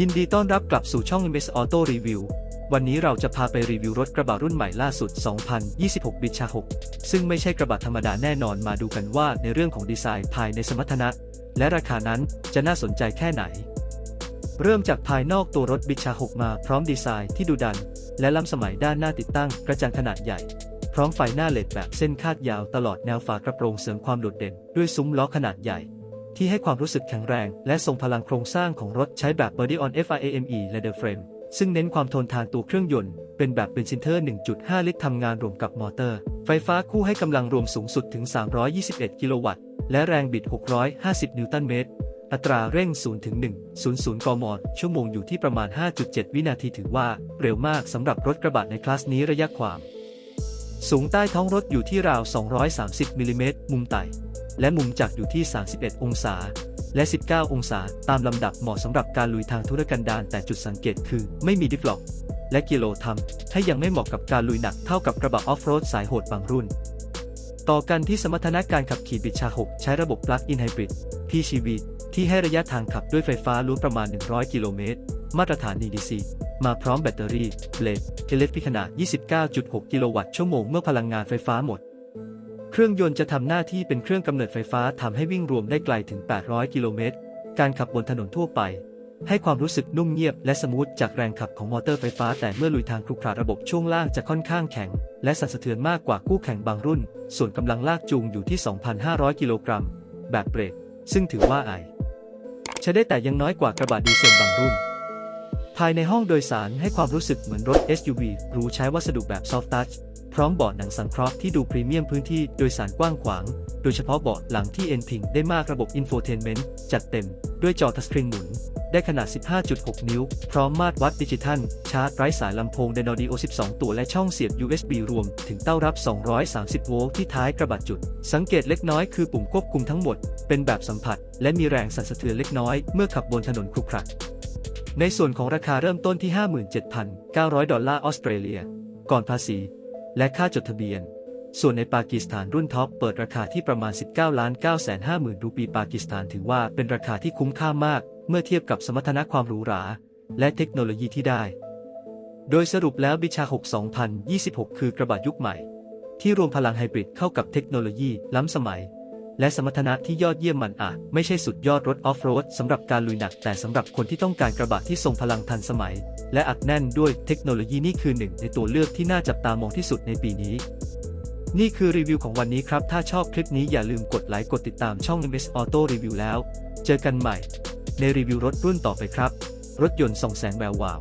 ยินดีต้อนรับกลับสู่ช่อง MS Auto Review วันนี้เราจะพาไปรีวิวรถกระบะรุ่นใหม่ล่าสุด 2026 บิชา6ซึ่งไม่ใช่กระบะธรรมดาแน่นอนมาดูกันว่าในเรื่องของดีไซน์ภายในสมรรถนะ และราคานั้นจะน่าสนใจแค่ไหน เริ่มจากภายนอกตัวรถบิชา6มาพร้อมดีไซน์ที่ดูดัน และล้ำสมัยด้านหน้าติดตั้งกระจังขนาดใหญ่ พร้อมไฟหน้าเลดแบบเส้นคาดยาวตลอดแนวฝากระโปรงเสริมความโดดเด่นด้วยซุ้มล้อขนาดใหญ่ ที่ให้ความรู้สึกแข็งแรง และทรงพลังโครงสร้างของรถใช้แบบ Body on FIAME Leather Frame ซึ่งเน้นความทนทานตัวเครื่องยนต์ เป็นแบบเป็นซินเทอร์ 1.5 ลิตรทำงานรวมกับมอเตอร์ ไฟฟ้าคู่ให้กำลังรวมสูงสุดถึง 321 กิโลวัตต์ และแรงบิด 650 นิวตันเมตร อัตราเร่ง 0 ถึง 1 00 กมชั่วโมงอยู่ที่ประมาณ 5.7 วินาทีถือว่า เร็วมากสำหรับรถกระบะในคลาสนี้ระยะความ สูงใต้ท้องรถอยู่ที่ราว 230 มิลลิเมตร มุมไต่ และมุมจักรอยู่ที่ 31 องศา และ 19 องศา ตามลำดับเหมาะสำหรับการลุยทางธุรกันดารแต่จุดสังเกตคือไม่มีดิฟล็อก และกิโลทำให้ยังไม่เหมาะกับการลุยหนักเท่ากับกระบะออฟโรดสายโหดบางรุ่น ต่อกันที่สมรรถนะการขับขี่บิดชา 6 ใช้ระบบ Plug-in Hybrid PHEV ที่ให้ระยะทางขับด้วยไฟฟ้าล้วนประมาณ 100 กิโลเมตร มาตรฐาน EDC มาพร้อมแบตเตอรี่เบลดเอเล็กพิขนาด 29.6 กิโลวัตต์ชั่วโมงเมื่อพลังงานไฟฟ้าหมด เครื่องยนต์จะทำหน้าที่เป็นเครื่องกำเนิดไฟฟ้าทำให้วิ่งรวมได้ไกลถึง 800 กิโลเมตร การขับบนถนนทั่วไป ให้ความรู้สึกนุ่มเงียบและสมูทจากแรงขับของมอเตอร์ไฟฟ้า แต่เมื่อลุยทางครุขระระบบช่วงล่างจะค่อนข้างแข็ง และสั่นสะเทือนมากกว่าคู่แข่งบางรุ่น ส่วนกำลังลากจูงอยู่ที่ 2,500 กิโลกรัม แบบเบรก ซึ่งถือว่าไอใช้ได้แต่ยังน้อยกว่ากระบะดีเซลบางรุ่น ภายในห้องโดยสารให้ความรู้สึกเหมือนรถ SUV หรูใช้วัสดุแบบ Soft Touch ร้อมเบาะหนังสังเคราะห์ที่ดูพรีเมียมพื้นที่โดยสารกว้างขวาง โดยเฉพาะเบาะหลังที่เอนพิงได้มากระบบ Infotainment จัดเต็ม ด้วยจอทัชสกรีนหมุน ได้ขนาด 15.6 นิ้ว พร้อมมาตรวัดดิจิทัล ชาร์จไร้สายลำโพง d e n o d i o 12 ตัวและช่องเสียบ USB รวม ถึงเต้ารับ 230 โวลต์ที่ท้ายกระบะจุด สังเกตเล็กน้อยคือปุ่มควบคุมทั้งหมด เป็นแบบสัมผัส และมีแรงสั่นสะเทือนเล็กน้อยเมื่อขับบนถนนครุขระในส่วนของราคาเริ่มต้นที่ 57,900 ดอลลาร์ออสเตรเลีย ก่อนภาษี และค่าจดทะเบียน ส่วนในปากีสถานรุ่นท็อปเปิดราคาที่ประมาณ 19ล้าน9 5 0 0 0 0รูปีปากีสถานถือว่าเป็นราคาที่คุ้มค่ามาก เมื่อเทียบกับสมรรถนะความหรูหรา และเทคโนโลยีที่ได้ โดยสรุปแล้วบิชา 6 2026 คือกระบะยุคใหม่ ที่รวมพลังไฮบริดเข้ากับเทคโนโลยีล้ำสมัย และสมรรถนะที่ยอดเยี่ยมมันอาจไม่ใช่สุดยอดรถออฟโรดสำหรับการลุยหนักแต่สำหรับคนที่ต้องการกระบะที่ทรงพลังทันสมัย และอัดแน่นด้วยเทคโนโลยีนี่คือหนึ่งในตัวเลือกที่น่าจับตามองที่สุดในปีนี้ นี่คือรีวิวของวันนี้ครับ ถ้าชอบคลิปนี้อย่าลืมกดไลค์กดติดตามช่อง MS Auto Review แล้ว เจอกันใหม่ ในรีวิวรถรุ่นต่อไปครับ รถยนต์ส่องแสงแวววาว